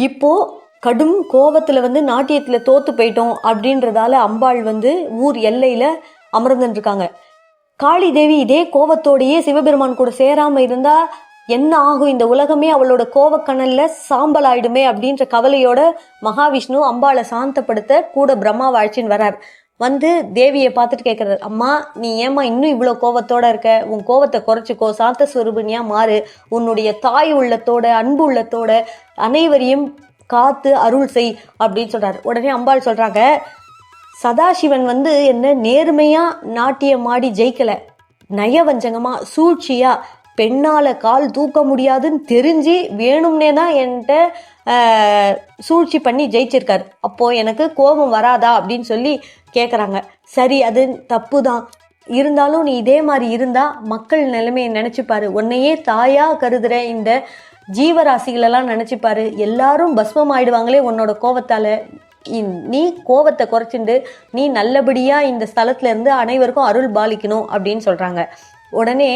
இப்போ கடும் கோபத்தில் வந்து நாட்டியத்தில் தோத்து போயிட்டோம் அப்படின்றதால அம்பாள் வந்து ஊர் எல்லையில் அமர்ந்துருக்காங்க காளி தேவி இதே கோபத்தோடையே சிவபெருமான் கூட சேராமல் இருந்தால் என்ன ஆகும்? இந்த உலகமே அவளோட கோவக்கணலில் சாம்பல் ஆயிடுமே அப்படின்ற கவலையோட மகாவிஷ்ணு அம்பாளை சாந்தப்படுத்த கூட பிரம்மா வாழ்ச்சின்னு வரார் வந்து தேவியை பார்த்துட்டு கேட்குறாரு அம்மா நீ ஏம்மா இன்னும் இவ்வளோ கோவத்தோட இருக்க? உன் கோவத்தை குறைச்சிக்கோ சாந்த சுரூபினியாக மாறு. உன்னுடைய தாய் உள்ளத்தோட அன்பு உள்ளத்தோட அனைவரையும் காத்து அருள் செய் அப்படின்னு சொல்கிறார் உடனே அம்பாள் சொல்கிறாங்க சதாசிவன் வந்து என்ன நேர்மையாக நாட்டியம் ஜெயிக்கலை. ஜெயிக்கல சூழ்ச்சியாக பெண்ணால் கால் தூக்க முடியாதுன்னு தெரிஞ்சு வேணும்னே தான் என்கிட்ட சூழ்ச்சி பண்ணி ஜெயிச்சிருக்காரு. அப்போது எனக்கு கோபம் வராதா அப்படின்னு சொல்லி கேட்குறாங்க சரி அது தப்பு தான் இருந்தாலும் நீ இதே மாதிரி இருந்தால் மக்கள் நிலைமையை நினச்சிப்பார். உன்னையே தாயாக கருதுகிற இந்த ஜீவராசிகளெல்லாம் நினச்சிப்பார். எல்லாரும் பஸ்மம் ஆயிடுவாங்களே உன்னோட கோபத்தால். நீ கோவத்தை குறைச்சிண்டு நீ நல்லபடியாக இந்த ஸ்தலத்துலேருந்து அனைவருக்கும் அருள் பாலிக்கணும் அப்படின்னு சொல்கிறாங்க உடனே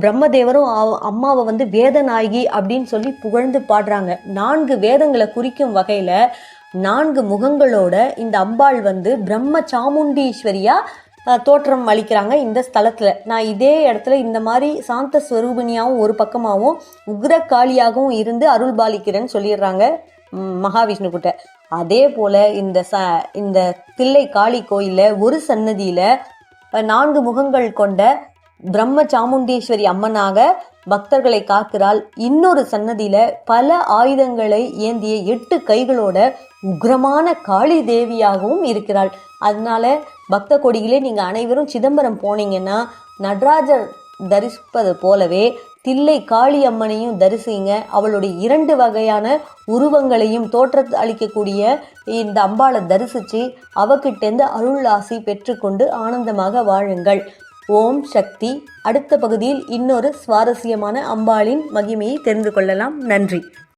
பிரம்மதேவரும் அவ- அம்மாவை வந்து வேதநாயகி அப்படின்னு சொல்லி புகழ்ந்து பாடுறாங்க. நான்கு வேதங்களை குறிக்கும் வகையில் நான்கு முகங்களோட இந்த அம்பாள் வந்து பிரம்ம சாமுண்டீஸ்வரியா தோற்றம் அளிக்கிறாங்க இந்த ஸ்தலத்தில். நான் இதே இடத்துல இந்த மாதிரி சாந்த ஸ்வரூபிணியாகவும் ஒரு பக்கமாகவும் உக்ரகாளியாகவும் இருந்து அருள் பாலிக்கிறேன்னு சொல்லிடுறாங்க மகாவிஷ்ணு கிட்ட. அதே போல் இந்த ச இந்த தில்லை காளி கோயிலில் ஒரு சன்னதியில் நான்கு முகங்கள் கொண்ட பிரம்ம சாமுண்டீஸ்வரி அம்மனாக பக்தர்களை காக்கிறாள். இன்னொரு சன்னதியில பல ஆயுதங்களை ஏந்திய எட்டு கைகளோட உக்ரமான காளி தேவியாகவும் இருக்கிறாள். அதனால பக்த கொடிகளே நீங்க அனைவரும் சிதம்பரம் போனீங்கன்னா நடராஜர் தரிசிப்பது போலவே தில்லை காளி அம்மனையும் தரிசிங்க. அவளுடைய இரண்டு வகையான உருவங்களையும் தோற்றத்தை அளிக்கக்கூடிய இந்த அம்பாளை தரிசிச்சு அவகிட்டேருந்து அருள் ஆசி பெற்றுக்கொண்டு ஆனந்தமாக வாழுங்கள். ஓம் சக்தி. அடுத்த பகுதியில் இன்னொரு சுவாரஸ்யமான அம்பாளின் மகிமையை தெரிந்து கொள்ளலாம். நன்றி.